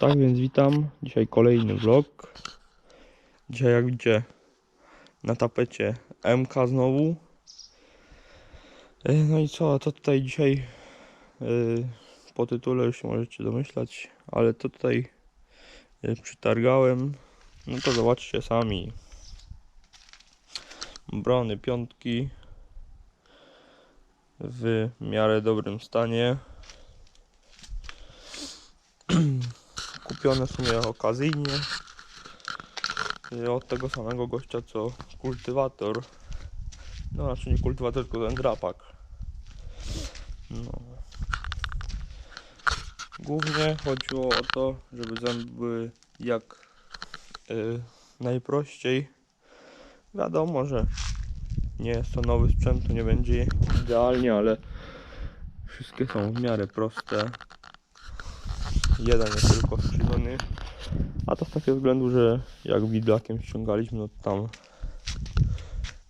Tak więc witam. Dzisiaj kolejny vlog. Dzisiaj jak widzicie na tapecie MK znowu. E, No i co, to tutaj dzisiaj e, po tytule już możecie domyślać, ale to tutaj e, przytargałem. No to zobaczcie sami. Brony piątki w miarę dobrym stanie. kupione w sumie okazyjnie. Od tego samego gościa co kultywator. No znaczy nie kultywator tylko ten drapak. No. Głównie chodziło o to żeby zęby były jak y, najprościej. Wiadomo że nie jest to nowy sprzęt to nie będzie idealnie ale wszystkie są w miarę proste jeden jest tylko skrzywiony. A to z takiego względu, że jak widlakiem ściągaliśmy, no to tam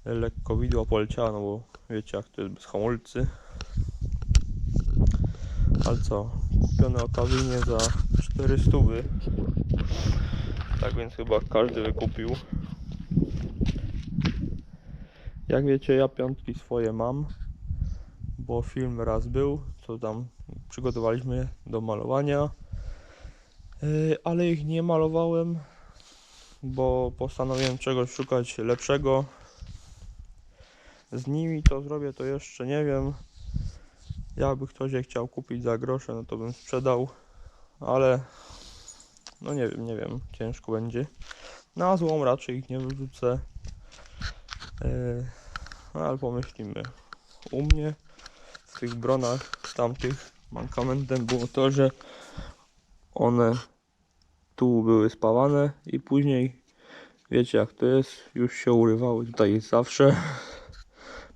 lekko widła poleciała, no bo wiecie jak to jest bez hamulcy. Ale co, kupione okazyjnie za 400 Tak więc chyba każdy wykupił. Jak wiecie, ja piątki swoje mam, bo film raz był, co tam przygotowaliśmy do malowania. Yy, ale ich nie malowałem, bo postanowiłem czegoś szukać lepszego. Z nimi to zrobię, to jeszcze nie wiem. Jakby ktoś je chciał kupić za grosze, no to bym sprzedał, ale no nie wiem, nie wiem, ciężko będzie. Na złom raczej ich nie wyrzucę. Yy, no ale pomyślimy. U mnie w tych bronach tamtych mankamentem było to, że one tu były spawane i później wiecie jak to jest, już się urywały tutaj jest zawsze.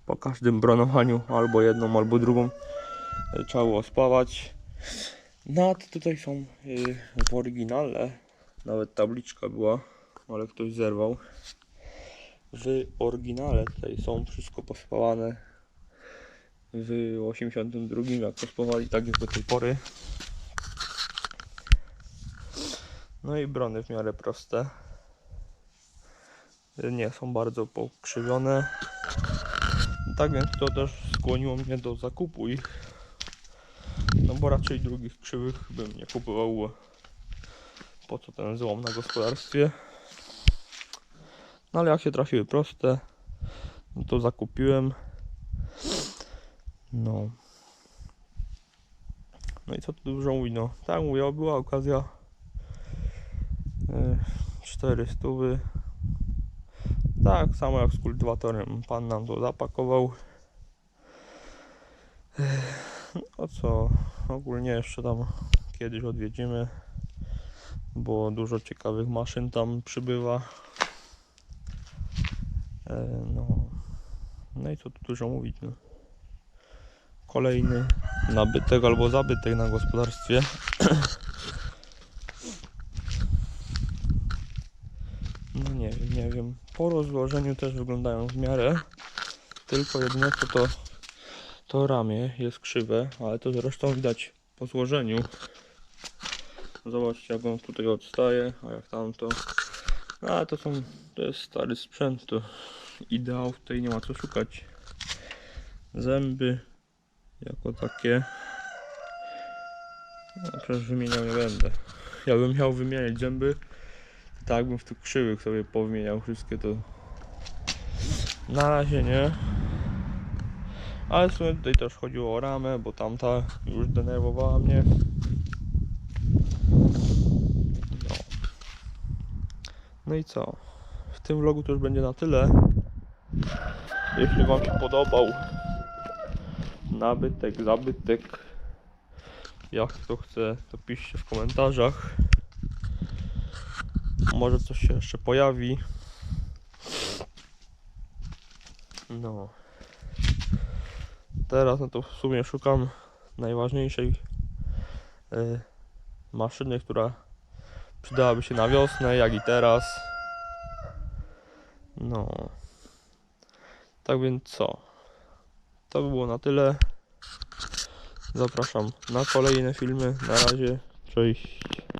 Po każdym bronowaniu albo jedną albo drugą trzeba było spawać. No a te tutaj są y, w oryginale. Nawet tabliczka była ale ktoś zerwał. W oryginale tutaj są wszystko pospawane. W 82 jak to tak jak do tej pory No i brony w miarę proste. Nie są bardzo pokrzywione. Tak więc to też skłoniło mnie do zakupu ich. No bo raczej drugich krzywych bym nie kupował. Po co ten złom na gospodarstwie? No ale jak się trafiły proste, no to zakupiłem. No. No i co tu dużo mówi, no. Tak mówię, była okazja 400 tak samo jak z kultywatorem. Pan nam to zapakował. No co? Ogólnie jeszcze tam kiedyś odwiedzimy bo dużo ciekawych maszyn tam przybywa. E, no. No i co tu dużo mówić no. kolejny nabytek albo zabytek na gospodarstwie No nie wiem. Po rozłożeniu też wyglądają w miarę. Tylko jedyne co to to ramię jest krzywe, ale to zresztą widać po złożeniu. Zobaczcie jak on tutaj odstaje, a jak tamto. No, ale to są, to jest stary sprzęt, to ideał, tutaj nie ma co szukać. Zęby jako takie. No, przecież wymieniał nie będę. Ja bym miał wymieniać zęby, tak bym w tych krzywych sobie powymieniał wszystkie to. Na razie nie. Ale w sumie tutaj też chodziło o ramę bo tamta już denerwowała mnie. No. no i co? W tym vlogu to już będzie na tyle. Jeśli wam się podobał nabytek, zabytek jak kto chce to piszcie w komentarzach może coś się jeszcze pojawi. No. Teraz no to w sumie szukam najważniejszej y, maszyny, która przydałaby się na wiosnę, jak i teraz. No. Tak więc co? To by było na tyle. Zapraszam na kolejne filmy. Na razie. Cześć.